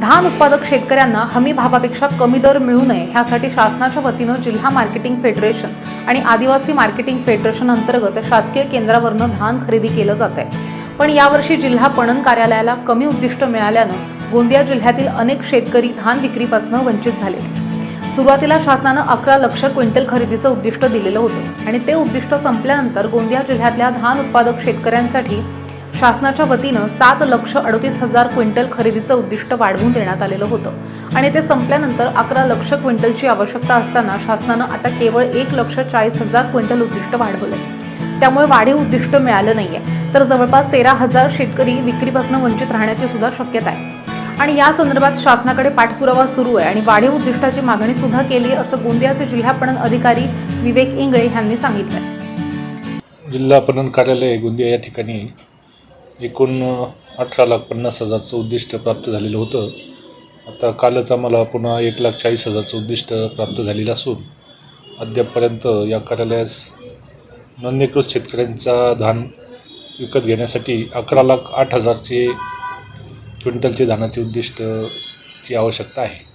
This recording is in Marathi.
धान उत्पादक शेतकऱ्यांना हमी भावापेक्षा कमी दर मिळू नये ह्यासाठी शासनाच्या वतीनं जिल्हा मार्केटिंग फेडरेशन आणि आदिवासी मार्केटिंग फेडरेशन अंतर्गत शासकीय केंद्रावरनं धान खरेदी केलं जात आहे. पण यावर्षी जिल्हा पणन कार्यालयाला कमी उद्दिष्ट मिळाल्यानं गोंदिया जिल्ह्यातील अनेक शेतकरी धान विक्रीपासून वंचित झाले सुरुवातीला शासनानं अकरा लक्ष क्विंटल खरेदीचं उद्दिष्ट दिलेलं होतं आणि ते उद्दिष्ट संपल्यानंतर गोंदिया जिल्ह्यातल्या धान उत्पादक शेतकऱ्यांसाठी शासनाच्या वतीनं सात लक्ष अडतीस हजार क्विंटल खरेदीचं उद्दिष्ट वाढवून देण्यात आलेलं होतं. आणि ते संपल्यानंतर अकरा लक्ष क्विंटलची आवश्यकता असताना शासनानं आता केवळ एक लक्ष चाळीस हजार क्विंटल उद्दिष्ट वाढवलं त्यामुळे वाढीव उद्दिष्ट मिळालं नाहीये. तर जवळपास तेरा हजार शेतकरी विक्रीपासून वंचित राहण्याची सुद्धा शक्यता आहे. आणि या संदर्भात शासनाकडे पाठपुरावा सुरू आहे आणि वाढीव उद्दिष्टाची मागणी सुद्धा केली असं गोंदियाचे जिल्हा पणन अधिकारी विवेक इंगळे यांनी सांगितलं जिल्हा पणन कार्यालय गोंदिया या ठिकाणी एकूण अठरा लाख पन्नास हजारचं उद्दिष्ट प्राप्त झालेलं होतं. आता कालच आम्हाला पुन्हा एक लाख चाळीस हजारचं उद्दिष्ट प्राप्त झालेलं असून अद्यापपर्यंत या कार्यालयास नोंदणीकृत शेतकऱ्यांचा धान विकत घेण्यासाठी अकरा लाख आठ हजारचे क्विंटलचे धानाचे उद्दिष्टची आवश्यकता आहे.